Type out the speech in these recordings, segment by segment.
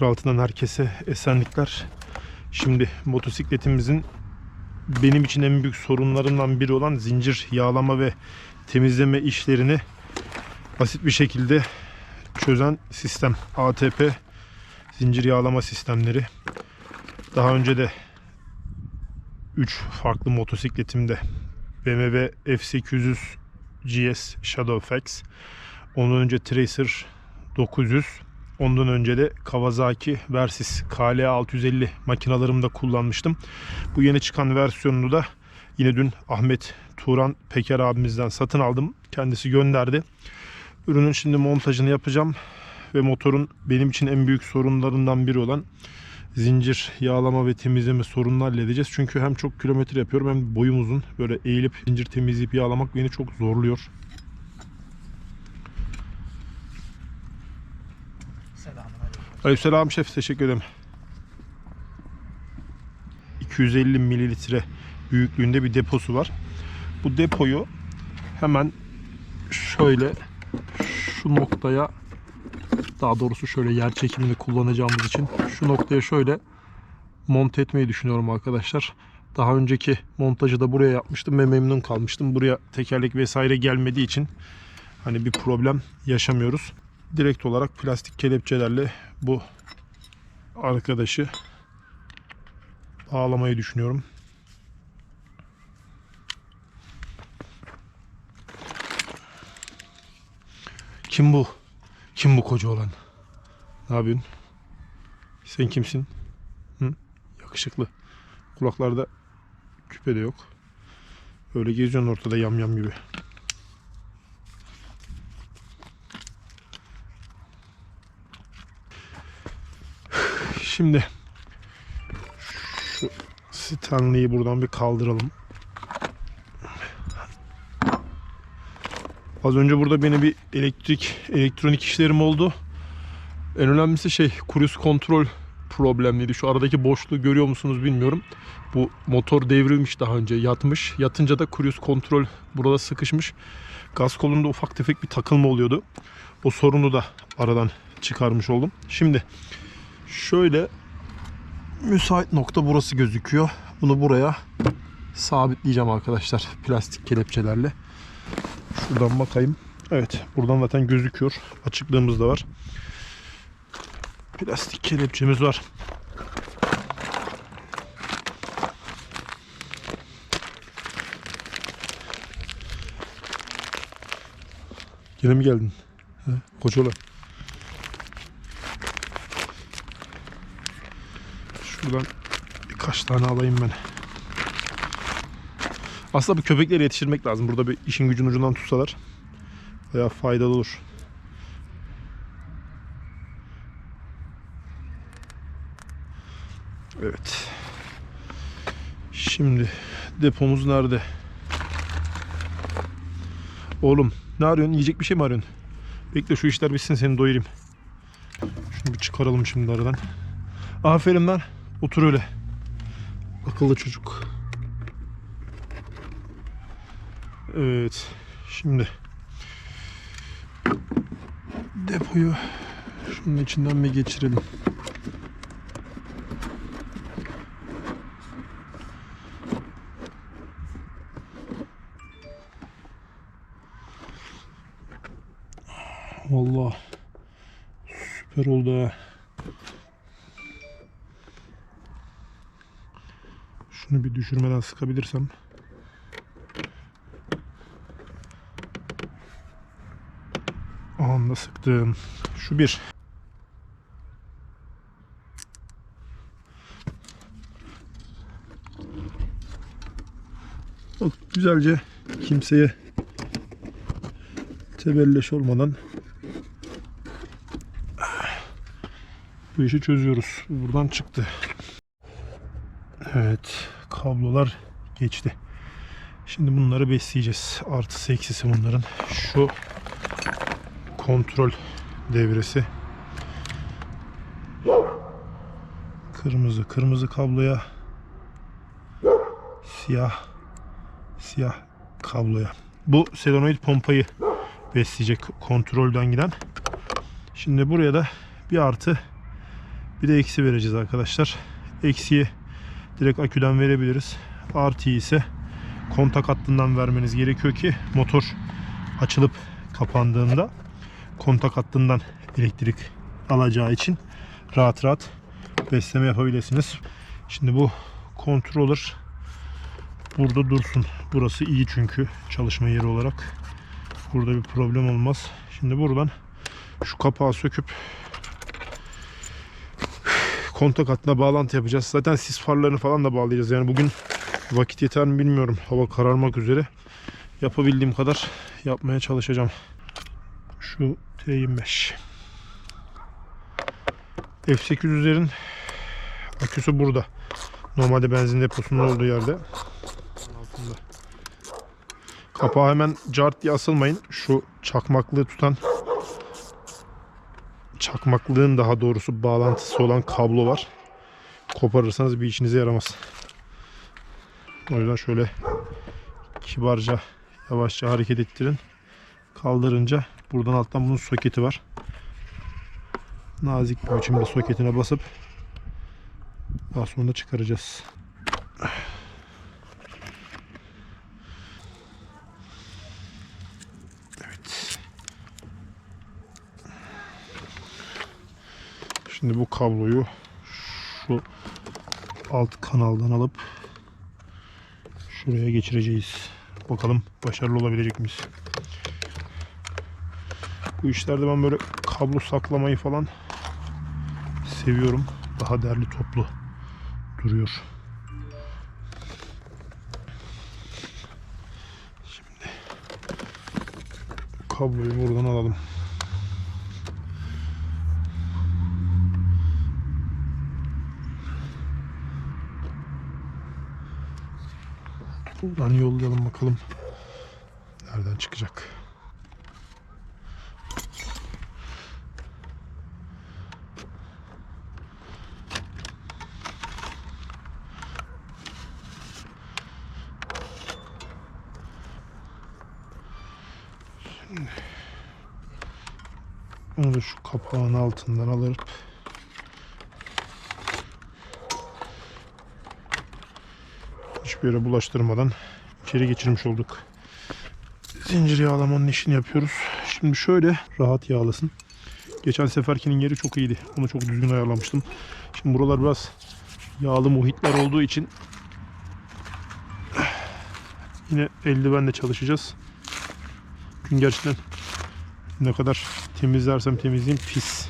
06'dan herkese esenlikler. Şimdi motosikletimizin benim için en büyük sorunlarından biri olan zincir yağlama ve temizleme işlerini basit bir şekilde çözen sistem. ATP zincir yağlama sistemleri. Daha önce de 3 farklı motosikletimde BMW F800 GS Shadowfax, ondan önce Tracer 900, ondan önce de Kawasaki Versys KL 650 makinalarımda kullanmıştım. Bu yeni çıkan versiyonunu da yine dün Ahmet Turan Peker abimizden satın aldım. Kendisi gönderdi. Ürünün şimdi montajını yapacağım ve motorun benim için en büyük sorunlarından biri olan zincir yağlama ve temizleme sorununu halledeceğiz. Çünkü hem çok kilometre yapıyorum hem boyum uzun. Böyle eğilip zincir temizleyip yağlamak beni çok zorluyor. Aleykümselam şef teşekkür ederim. 250 mililitre büyüklüğünde bir deposu var. Bu depoyu hemen şöyle şu noktaya daha doğrusu şöyle yer çekimini kullanacağımız için şu noktaya şöyle monte etmeyi düşünüyorum arkadaşlar. Daha önceki montajı da buraya yapmıştım ve memnun kalmıştım. Buraya tekerlek vesaire gelmediği için hani bir problem yaşamıyoruz. Direkt olarak plastik kelepçelerle bu arkadaşı bağlamayı düşünüyorum. Kim bu? Kim bu koca olan? Ne yapıyorsun? Sen kimsin? Hı? Yakışıklı. Kulaklarda küpe de yok. Öyle geziyorsun ortada yam yam gibi. Şimdi şu Stanley'i buradan bir kaldıralım. Az önce burada beni bir elektrik elektronik işlerim oldu. En önemlisi şey cruise kontrol problemliydi. Şu aradaki boşluğu görüyor musunuz bilmiyorum. Bu motor devrilmiş daha önce yatmış. Yatınca da cruise kontrol burada sıkışmış. Gaz kolunda ufak tefek bir takılma oluyordu. O sorunu da aradan çıkarmış oldum. Şimdi şöyle müsait nokta burası gözüküyor. Bunu buraya sabitleyeceğim arkadaşlar plastik kelepçelerle. Şuradan bakayım. Evet buradan zaten gözüküyor. Açıklığımız da var. Plastik kelepçemiz var. Yine mi geldin? He, koca olan. Şuradan birkaç tane alayım ben. Aslında bu köpekleri yetiştirmek lazım. Burada bir işin gücün ucundan tutsalar bayağı faydalı olur. Evet. Şimdi depomuz nerede? Oğlum ne arıyorsun? Yiyecek bir şey mi arıyorsun? Bekle şu işler bitsin seni doyurayım. Şunu bir çıkaralım şimdi aradan. Aferin lan. Otur öyle. Akıllı çocuk. Evet. Şimdi depoyu şunun içinden bir geçirelim. Vallahi süper oldu ha. Şunu bir düşürmeden sıkabilirsem. Anında sıktım. Şu bir. Bak güzelce kimseye tebelleş olmadan bu işi çözüyoruz. Buradan çıktı. Evet. Kablolar geçti. Şimdi bunları besleyeceğiz. Artısı eksisi bunların. Şu kontrol devresi. Kırmızı. Kırmızı kabloya siyah siyah kabloya. Bu solenoid pompayı besleyecek kontrolden giden. Şimdi buraya da bir artı Bir de eksi vereceğiz arkadaşlar. Eksiye direkt aküden verebiliriz. Artı ise kontak hattından vermeniz gerekiyor ki motor açılıp kapandığında kontak hattından elektrik alacağı için rahat rahat besleme yapabilirsiniz. Şimdi bu controller burada dursun. Burası iyi çünkü çalışma yeri olarak. Burada bir problem olmaz. Şimdi buradan şu kapağı söküp kontak hattına bağlantı yapacağız. Zaten sis farlarını falan da bağlayacağız. Yani bugün vakit yeter mi bilmiyorum. Hava kararmak üzere. Yapabildiğim kadar yapmaya çalışacağım. Şu T25. F800'lerin aküsü burada. Normalde benzin deposunun olduğu yerde. Kapağı hemen cart diye asılmayın. Şu çakmaklığı tutan çakmaklığın daha doğrusu bağlantısı olan kablo var. Koparırsanız bir işinize yaramaz. O yüzden şöyle kibarca yavaşça hareket ettirin. Kaldırınca buradan alttan bunun soketi var. Nazik bir biçimde soketine basıp daha sonra çıkaracağız. Şimdi bu kabloyu şu alt kanaldan alıp şuraya geçireceğiz. Bakalım başarılı olabilecek miyiz? Bu işlerde ben böyle kablo saklamayı falan seviyorum. Daha derli toplu duruyor. Şimdi kabloyu buradan alalım. Buradan yollayalım bakalım. Nereden çıkacak? Şimdi Bunu da şu kapağın altından alıp hiçbir yere bulaştırmadan içeri geçirmiş olduk. Zincir yağlamanın işini yapıyoruz. Şimdi şöyle rahat yağlasın. Geçen seferkinin yeri çok iyiydi. Onu çok düzgün ayarlamıştım. Şimdi buralar biraz yağlı muhitler olduğu için yine eldivenle çalışacağız. Çünkü gerçekten ne kadar temizlersem temizleyeyim pis.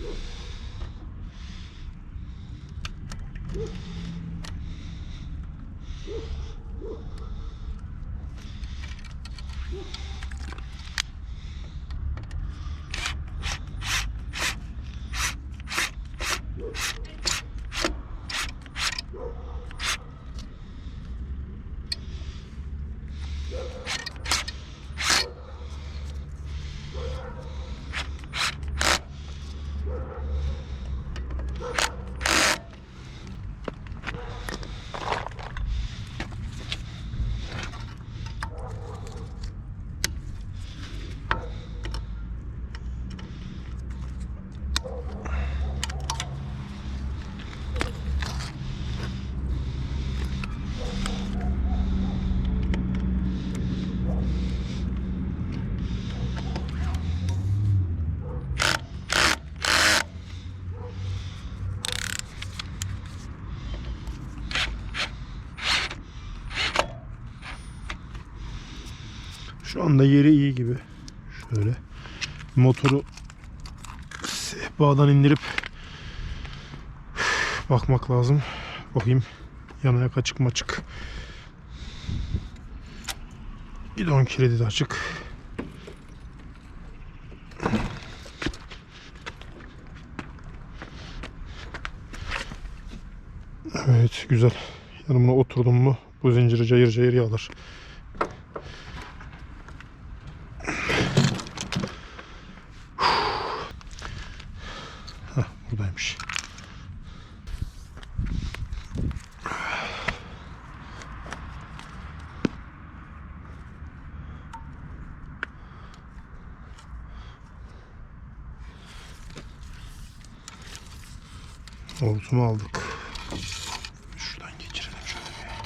Woo! Şu anda yeri iyi gibi. Şöyle motoru sehpadan indirip bakmak lazım. Bakayım yana yaka çık maçık. Gidon kilidi de açık. Evet güzel. Yanımına oturdum mu bu zinciri cayır cayır yağlar. Hortumu aldık. Şuradan geçirelim şöyle bir.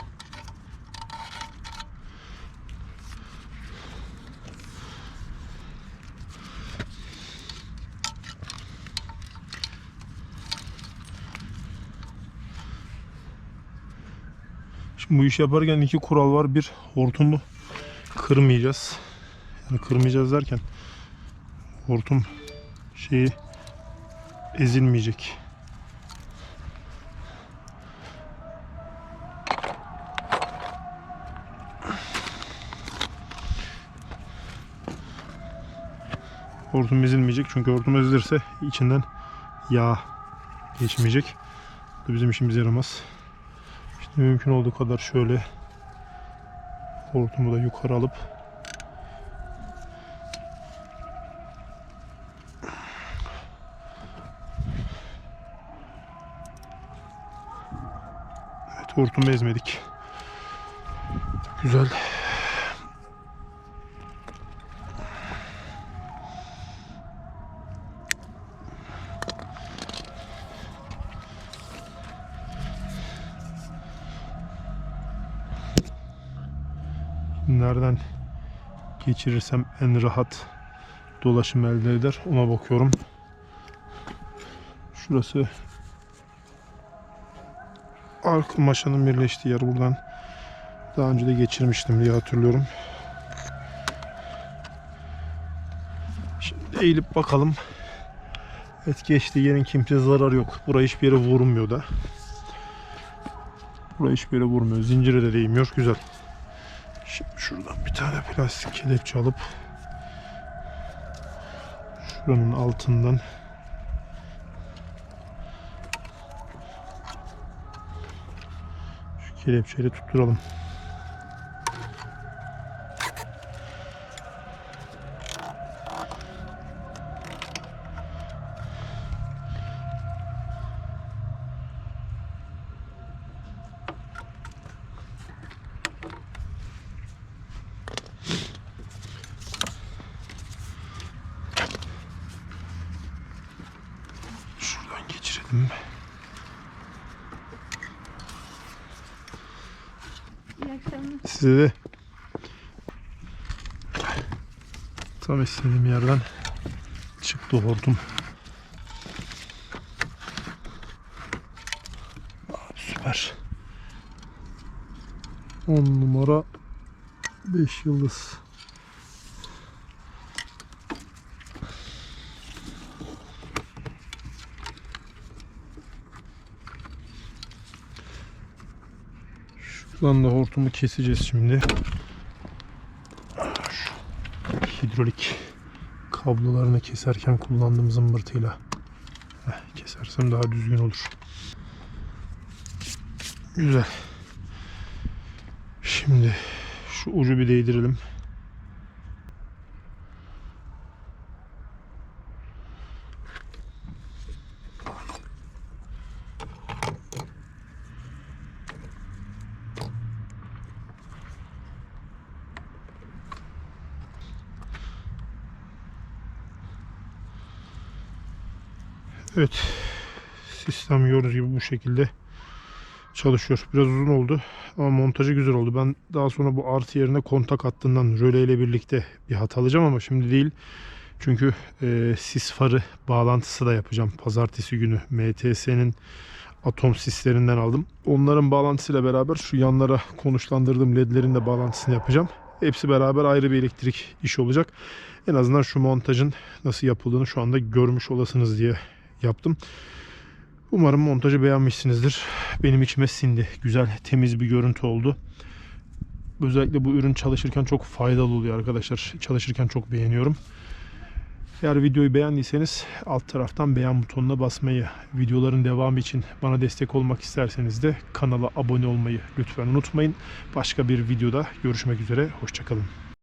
Şimdi bu işi yaparken iki kural var. Bir, hortumu kırmayacağız. Yani kırmayacağız derken hortum şeyi ezilmeyecek. Hortum ezilmeyecek çünkü hortum ezilirse içinden yağ geçmeyecek. Bu da bizim işimize yaramaz. İşte mümkün olduğu kadar şöyle hortumu da yukarı alıp Evet hortumu ezmedik. Güzel. Nereden geçirirsem en rahat dolaşım elde eder ona bakıyorum. Şurası arka maşanın birleştiği yer buradan daha önce de geçirmiştim diye hatırlıyorum. Şimdi eğilip bakalım. Evet geçti yerin kimse zarar yok. Buraya hiçbir yere vurmuyor da. Buraya hiçbir yere vurmuyor. Zincire de değmiyor. Güzel. Şimdi şuradan bir tane plastik kelepçe alıp şuranın altından şu kelepçeyle tutturalım. Şuradan geçirelim. İyi akşamlar. Size de tam istediğim yerden çıktı hortum. Süper. 10 numara 5 yıldız. Şuradan da hortumu keseceğiz şimdi. Şu hidrolik kablolarını keserken kullandığım zımbırtıyla Heh, kesersem daha düzgün olur. Güzel. Şimdi şu ucu bir değdirelim. Evet. Sistem gördüğünüz gibi bu şekilde çalışıyor. Biraz uzun oldu ama montajı güzel oldu. Ben daha sonra bu artı yerine kontak hattından röle ile birlikte bir hat alacağım ama şimdi değil. Çünkü e, sis farı bağlantısı da yapacağım. Pazartesi günü MTS'nin atom sislerinden aldım. Onların bağlantısıyla beraber şu yanlara konuşlandırdığım ledlerin de bağlantısını yapacağım. Hepsi beraber ayrı bir elektrik işi olacak. En azından şu montajın nasıl yapıldığını şu anda görmüş olasınız diye yaptım. Umarım montajı beğenmişsinizdir. Benim içime sindi. Güzel, temiz bir görüntü oldu. Özellikle bu ürün çalışırken çok faydalı oluyor arkadaşlar. Çalışırken çok beğeniyorum. Eğer videoyu beğendiyseniz alt taraftan beğen butonuna basmayı, videoların devamı için bana destek olmak isterseniz de kanala abone olmayı lütfen unutmayın. Başka bir videoda görüşmek üzere. Hoşçakalın.